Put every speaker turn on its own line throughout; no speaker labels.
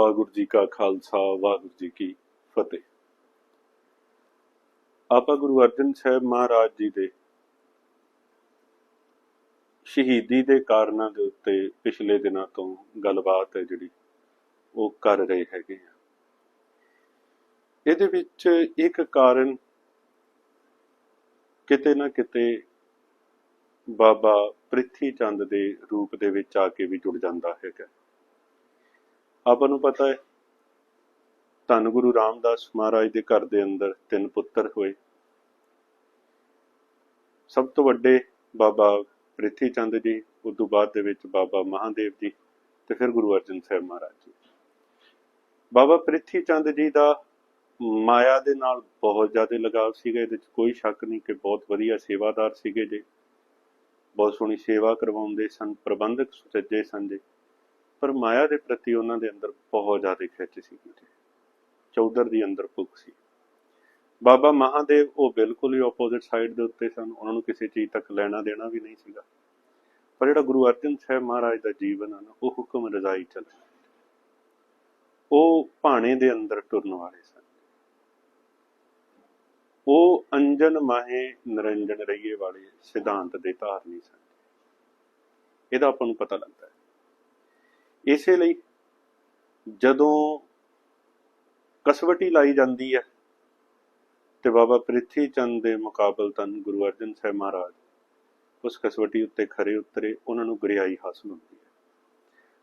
ਵਾਹਿਗੁਰੂ ਜੀ ਕਾ ਖਾਲਸਾ, ਵਾਹਿਗੁਰੂ ਜੀ ਕੀ ਫਤਿਹ। ਆਪਾਂ ਗੁਰੂ ਅਰਜਨ ਸਾਹਿਬ ਮਹਾਰਾਜ ਜੀ ਦੇ ਸ਼ਹੀਦੀ ਦੇ ਕਾਰਨਾਂ ਦੇ ਉੱਤੇ ਪਿਛਲੇ ਦਿਨਾਂ ਤੋਂ ਗੱਲਬਾਤ ਹੈ ਜਿਹੜੀ ਉਹ ਕਰ ਰਹੇ ਹੈਗੇ ਆ। ਇਹਦੇ ਵਿੱਚ ਇੱਕ ਕਾਰਨ ਕਿਤੇ ਨਾ ਕਿਤੇ ਬਾਬਾ ਪ੍ਰਿਥੀ ਚੰਦ ਦੇ ਰੂਪ ਦੇ ਵਿੱਚ ਆ ਕੇ ਵੀ ਜੁੜ ਜਾਂਦਾ ਹੈਗਾ। ਆਪਾਂ ਨੂੰ ਪਤਾ ਹੈ। ਧੰਨ ਗੁਰੂ ਰਾਮਦਾਸ ਮਹਾਰਾਜ ਦੇ ਘਰ ਦੇ ਅੰਦਰ ਤਿੰਨ ਪੁੱਤਰ ਹੋਏ। ਸਭ ਤੋਂ ਵੱਡੇ ਬਾਬਾ ਪ੍ਰਿਥੀ ਚੰਦ ਜੀ, ਉਸ ਤੋਂ ਬਾਅਦ ਦੇ ਵਿੱਚ ਬਾਬਾ ਮਹਾਦੇਵ ਜੀ ਤੇ ਫਿਰ ਗੁਰੂ ਅਰਜਨ ਸਾਹਿਬ ਮਹਾਰਾਜ ਜੀ। ਬਾਬਾ ਪ੍ਰਿਥੀ ਚੰਦ ਜੀ ਦਾ ਮਾਇਆ ਦੇ ਨਾਲ ਬਹੁਤ ਜ਼ਿਆਦਾ ਲਗਾਵ ਸੀਗਾ। ਇਹਦੇ ਵਿੱਚ ਕੋਈ ਸ਼ੱਕ ਨਹੀਂ ਕਿ ਬਹੁਤ ਵਧੀਆ ਸੇਵਾਦਾਰ ਸੀਗੇ ਜੀ। ਬਹੁਤ ਸੋਹਣੀ ਸੇਵਾ ਕਰਵਾਉਂਦੇ ਸਨ, ਪ੍ਰਬੰਧਕ ਸੁਚੱਜੇ ਸਨ ਜੀ। ਪਰ ਮਾਇਆ ਦੇ ਪ੍ਰਤੀ ਉਹਨਾਂ ਦੇ ਅੰਦਰ ਬਹੁਤ ਜ਼ਿਆਦਾ ਖਿੱਚ ਸੀ ਚੌਧਰ ਦੀ ਅੰਦਰ ਭੁੱਖ ਸੀ। ਬਾਬਾ ਮਹਾਦੇਵ ਉਹ ਬਿਲਕੁਲ ਹੀ ਆਪੋਜ਼ਿਟ ਸਾਈਡ ਦੇ ਉੱਤੇ ਸਨ। ਉਹਨਾਂ ਨੂੰ ਕਿਸੇ ਚੀਜ਼ ਤੱਕ ਲੈਣਾ ਦੇਣਾ ਵੀ ਨਹੀਂ ਸੀਗਾ। ਪਰ ਜਿਹੜਾ ਗੁਰੂ ਅਰਜਨ ਸਾਹਿਬ ਮਹਾਰਾਜ ਦਾ ਜੀਵਨ ਹੈ ਨਾ, ਉਹ ਹੁਕਮ ਰਜ਼ਾਈ ਚੱਲ ਉਹ ਭਾਣੇ ਦੇ ਅੰਦਰ ਟੁਰਨ ਵਾਲੇ ਸਨ। ਉਹ ਅੰਜਨ ਮਾਹੇ ਨਿਰੰਜਨ ਰਹੀਏ ਵਾਲੇ ਸਿਧਾਂਤ ਦੇ ਧਾਰਨੀ ਸਨ। ਇਹਦਾ ਆਪਾਂ ਨੂੰ ਪਤਾ ਲੱਗਦਾ ਇਸੇ ਲਈ ਜਦੋਂ ਕਸਵਟੀ ਲਾਈ ਜਾਂਦੀ ਹੈ ਤੇ ਬਾਬਾ ਪ੍ਰਿਥੀ ਚੰਦ ਦੇ ਮੁਕਾਬਲਤਨ ਗੁਰੂ ਅਰਜਨ ਸਾਹਿਬ ਮਹਾਰਾਜ ਉਸ ਕਸਵਟੀ ਉੱਤੇ ਖਰੇ ਉਤਰੇ, ਉਹਨਾਂ ਨੂੰ ਗੁਰਿਆਈ ਹਾਸਲ ਹੁੰਦੀ ਹੈ।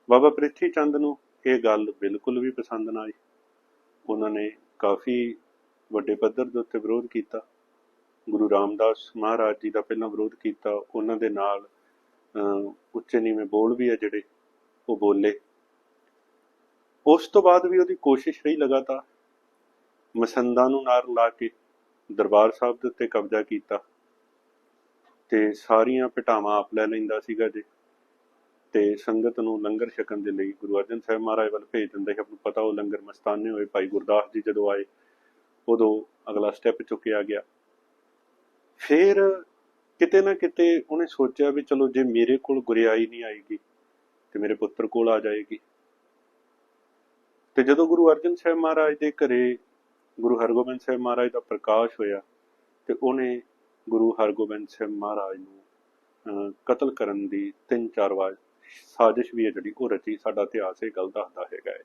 ਬਾਬਾ ਪ੍ਰਿਥੀ ਚੰਦ ਨੂੰ ਇਹ ਗੱਲ ਬਿਲਕੁਲ ਵੀ ਪਸੰਦ ਨਾ ਆਈ। ਉਹਨਾਂ ਨੇ ਕਾਫੀ ਵੱਡੇ ਪੱਧਰ ਦੇ ਉੱਤੇ ਵਿਰੋਧ ਕੀਤਾ। ਗੁਰੂ ਰਾਮਦਾਸ ਮਹਾਰਾਜ ਜੀ ਦਾ ਪਹਿਲਾਂ ਵਿਰੋਧ ਕੀਤਾ। ਉਹਨਾਂ ਦੇ ਨਾਲ ਉੱਚੇ ਨੀਵੇਂ ਬੋਲ ਵੀ ਆ ਜਿਹੜੇ। ਉਹ ਬੋਲੇ। ਉਸ ਤੋਂ ਬਾਅਦ ਵੀ ਉਹਦੀ ਕੋਸ਼ਿਸ਼ ਰਹੀ ਲਗਾਤਾਰ। ਮਸੰਦਾਂ ਨੂੰ ਨਾਰ ਲਾ ਕੇ ਦਰਬਾਰ ਸਾਹਿਬ ਦੇ ਉੱਤੇ ਕਬਜ਼ਾ ਕੀਤਾ ਤੇ ਸਾਰੀਆਂ ਪਟਾਵਾਂ ਆਪ ਲੈ ਲੈਂਦਾ ਸੀਗਾ ਜੀ। ਤੇ ਸੰਗਤ ਨੂੰ ਲੰਗਰ ਛਕਣ ਦੇ ਲਈ ਗੁਰੂ ਅਰਜਨ ਸਾਹਿਬ ਮਹਾਰਾਜ ਵੱਲ ਭੇਜ ਦਿੰਦਾ ਸੀ। ਆਪ ਨੂੰ ਪਤਾ ਉਹ ਲੰਗਰ ਮਸਤਾਨੇ ਹੋਏ ਭਾਈ ਗੁਰਦਾਸ ਜੀ ਜਦੋਂ ਆਏ, ਉਦੋਂ ਅਗਲਾ ਸਟੈਪ ਚੁੱਕਿਆ ਗਿਆ। ਫਿਰ ਕਿਤੇ ਨਾ ਕਿਤੇ ਉਹਨੇ ਸੋਚਿਆ ਵੀ ਚਲੋ ਜੇ ਮੇਰੇ ਕੋਲ ਗੁਰਿਆਈ ਨਹੀਂ ਆਏਗੀ ਤੇ ਮੇਰੇ ਪੁੱਤਰ ਕੋਲ ਆ ਜਾਏਗੀ। ਤੇ ਜਦੋਂ ਗੁਰੂ ਅਰਜਨ ਸਾਹਿਬ ਮਹਾਰਾਜ ਦੇ ਘਰੇ ਗੁਰੂ ਹਰਗੋਬਿੰਦ ਸਾਹਿਬ ਮਹਾਰਾਜ ਦਾ ਪ੍ਰਕਾਸ਼ ਹੋਇਆ ਤੇ ਉਹਨੇ ਗੁਰੂ ਹਰਗੋਬਿੰਦ ਸਾਹਿਬ ਮਹਾਰਾਜ ਨੂੰ ਅਹ, ਕਤਲ ਕਰਨ ਦੀ ਤਿੰਨ ਚਾਰ ਵਾਰ ਸਾਜ਼ਿਸ਼ ਵੀ ਹੈ ਜਿਹੜੀ ਉਹ ਰਚੀ। ਸਾਡਾ ਇਤਿਹਾਸ ਇਹ ਗੱਲ ਦੱਸਦਾ ਹੈਗਾ ਹੈ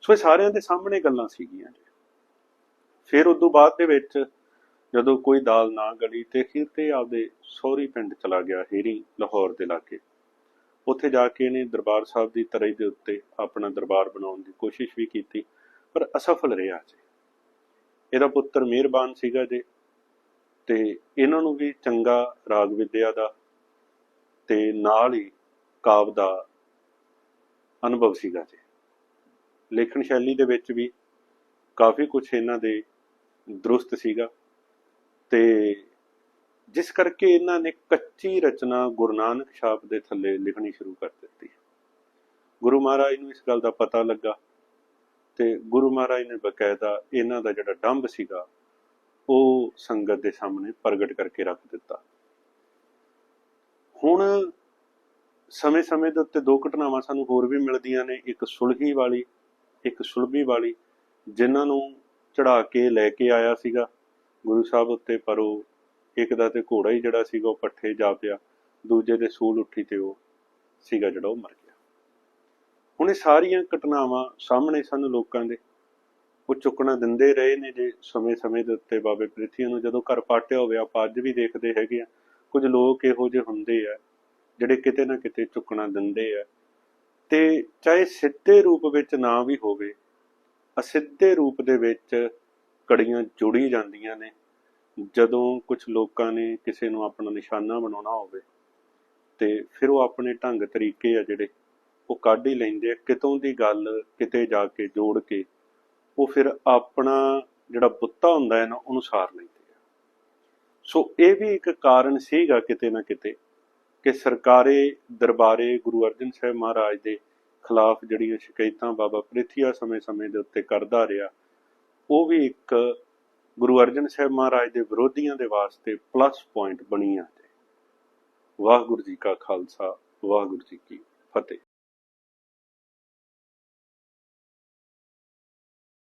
ਸੋ ਇਹ ਸਾਰਿਆਂ ਦੇ ਸਾਹਮਣੇ ਗੱਲਾਂ ਸੀਗੀਆਂ ਜੀ। ਫਿਰ ਉਸ ਤੋਂ ਬਾਅਦ ਦੇ ਵਿੱਚ ਜਦੋਂ ਕੋਈ ਦਾਲ ਨਾ ਗਲੀ ਤੇ ਫਿਰ ਤੇ ਆਪਦੇ ਸਹੁਰੀ ਪਿੰਡ ਚਲਾ ਗਿਆ ਹੀਰੀ ਲਾਹੌਰ ਦੇ ਲਾਗੇ ਉੱਥੇ ਜਾ ਕੇ ਇਹਨੇ ਦਰਬਾਰ ਸਾਹਿਬ ਦੀ ਤਰ੍ਹਾਂ ਦੇ ਉੱਤੇ ਆਪਣਾ ਦਰਬਾਰ ਬਣਾਉਣ ਦੀ ਕੋਸ਼ਿਸ਼ ਵੀ ਕੀਤੀ, ਪਰ ਅਸਫਲ ਰਿਹਾ ਜੀ। ਇਹਦਾ ਪੁੱਤਰ ਮਿਹਰਬਾਨ ਸੀਗਾ ਜੀ ਤੇ ਇਹਨਾਂ ਨੂੰ ਵੀ ਚੰਗਾ ਰਾਗ ਵਿਦਿਆ ਦਾ ਤੇ ਨਾਲ ਹੀ ਕਾਵ ਦਾ ਅਨੁਭਵ ਸੀਗਾ ਜੀ। ਲੇਖਣ ਸ਼ੈਲੀ ਦੇ ਵਿੱਚ ਵੀ ਕਾਫੀ ਕੁਝ ਇਹਨਾਂ ਦੇ ਦਰੁਸਤ ਸੀਗਾ ਤੇ ਜਿਸ ਕਰਕੇ ਇਹਨਾਂ ਨੇ ਕੱਚੀ ਰਚਨਾ ਗੁਰੂ ਨਾਨਕ ਛਾਪ ਦੇ ਥੱਲੇ ਲਿਖਣੀ ਸ਼ੁਰੂ ਕਰ ਦਿੱਤੀ। ਗੁਰੂ ਮਹਾਰਾਜ ਨੂੰ ਇਸ ਗੱਲ ਦਾ ਪਤਾ ਲੱਗਾ ਤੇ ਗੁਰੂ ਮਹਾਰਾਜ ਨੇ ਬਕਾਇਦਾ ਇਹਨਾਂ ਦਾ ਜਿਹੜਾ ਡੰਬ ਸੀਗਾ, ਉਹ ਸੰਗਤ ਦੇ ਸਾਹਮਣੇ ਪ੍ਰਗਟ ਕਰਕੇ ਰੱਖ ਦਿੱਤਾ। ਹੁਣ ਸਮੇਂ-ਸਮੇਂ ਦੇ ਉੱਤੇ ਦੋ ਘਟਨਾਵਾਂ ਸਾਨੂੰ ਹੋਰ ਵੀ ਮਿਲਦੀਆਂ ਨੇ, ਇੱਕ ਸੁਲਹੀ ਵਾਲੀ, ਇੱਕ ਸੁਲਭੀ ਵਾਲੀ, ਜਿਨ੍ਹਾਂ ਨੂੰ ਚੜਾ ਕੇ ਲੈ ਕੇ ਆਇਆ ਸੀਗਾ ਗੁਰੂ ਸਾਹਿਬ ਉੱਤੇ, ਪਰ ਉਹ ਇੱਕ ਦਾ ਤੇ ਘੋੜਾ ਹੀ ਜਿਹੜਾ ਸੀਗਾ ਉਹ ਪੱਠੇ ਜਾ ਪਿਆ, ਦੂਜੇ ਦੇ ਸੂਲ ਉੱਠੀ ਤੇ ਉਹ ਸੀਗਾ ਜਿਹੜਾ ਉਹ ਮਰ ਗਿਆ। ਹੁਣ ਇਹ ਸਾਰੀਆਂ ਘਟਨਾਵਾਂ ਸਾਹਮਣੇ ਸਨ ਲੋਕਾਂ ਦੇ। ਉਹ ਚੁੱਕਣਾ ਦਿੰਦੇ ਰਹੇ ਨੇ ਜੇ ਸਮੇਂ-ਸਮੇਂ ਦੇ ਉੱਤੇ ਬਾਬੇ ਪ੍ਰਿਥੀ ਨੂੰ ਜਦੋਂ ਘਰ ਪਾਟਿਆ ਹੋਵੇ, ਆਪਾਂ ਅੱਜ ਵੀ ਦੇਖਦੇ ਹੈਗੇ ਆ, ਕੁਝ ਲੋਕ ਇਹੋ ਜਿਹੇ ਹੁੰਦੇ ਆ, ਜਿਹੜੇ ਕਿਤੇ ਨਾ ਕਿਤੇ ਚੁੱਕਣਾ ਦਿੰਦੇ ਆ। ਤੇ ਚਾਹੇ ਸਿੱਧੇ ਰੂਪ ਵਿੱਚ ਨਾ ਵੀ ਹੋਵੇ, ਅਸਿੱਧੇ ਰੂਪ ਦੇ ਵਿੱਚ ਕੜੀਆਂ ਜੁੜੀ ਜਾਂਦੀਆਂ ਨੇ। ਜਦੋਂ ਕੁਝ ਲੋਕਾਂ ਨੇ ਕਿਸੇ ਨੂੰ ਆਪਣਾ ਨਿਸ਼ਾਨਾ ਬਣਾਉਣਾ ਹੋਵੇ ਤੇ ਫਿਰ ਉਹ ਆਪਣੇ ਢੰਗ ਤਰੀਕੇ ਆ ਜਿਹੜੇ, ਉਹ ਕੱਢ ਹੀ ਲੈਂਦੇ ਆ। ਕਿਤੋਂ ਦੀ ਗੱਲ ਕਿਤੇ ਜਾ ਕੇ ਜੋੜ ਕੇ ਉਹ ਫਿਰ ਆਪਣਾ ਜਿਹੜਾ ਬੁੱਤਾ ਹੁੰਦਾ ਹੈ ਨਾ, ਉਹਨੂੰ ਸਾਰ ਲੈਂਦੇ ਆ। ਸੋ ਇਹ ਵੀ ਇੱਕ ਕਾਰਨ ਸੀਗਾ ਕਿਤੇ ਨਾ ਕਿਤੇ ਕਿ ਸਰਕਾਰੇ, ਦਰਬਾਰੇ ਗੁਰੂ ਅਰਜਨ ਸਾਹਿਬ ਮਹਾਰਾਜ ਦੇ ਖਿਲਾਫ ਜਿਹੜੀਆਂ ਸ਼ਿਕਾਇਤਾਂ ਬਾਬਾ ਪ੍ਰਿਥੀਆ ਸਮੇਂ-ਸਮੇਂ ਦੇ ਉੱਤੇ ਕਰਦਾ ਰਿਹਾ, ਉਹ ਵੀ ਇੱਕ ਗੁਰੂ ਅਰਜਨ ਸਾਹਿਬ ਮਹਾਰਾਜ ਦੇ ਵਿਰੋਧੀਆਂ ਦੇ ਵਾਸਤੇ ਪਲੱਸ ਪੁਆਇੰਟ ਬਣੀਆਂ ਤੇ ਵਾਹਿਗੁਰੂ ਜੀ ਕਾ ਖਾਲਸਾ, ਵਾਹਿਗੁਰੂ ਜੀ ਕੀ ਫਤਿਹ।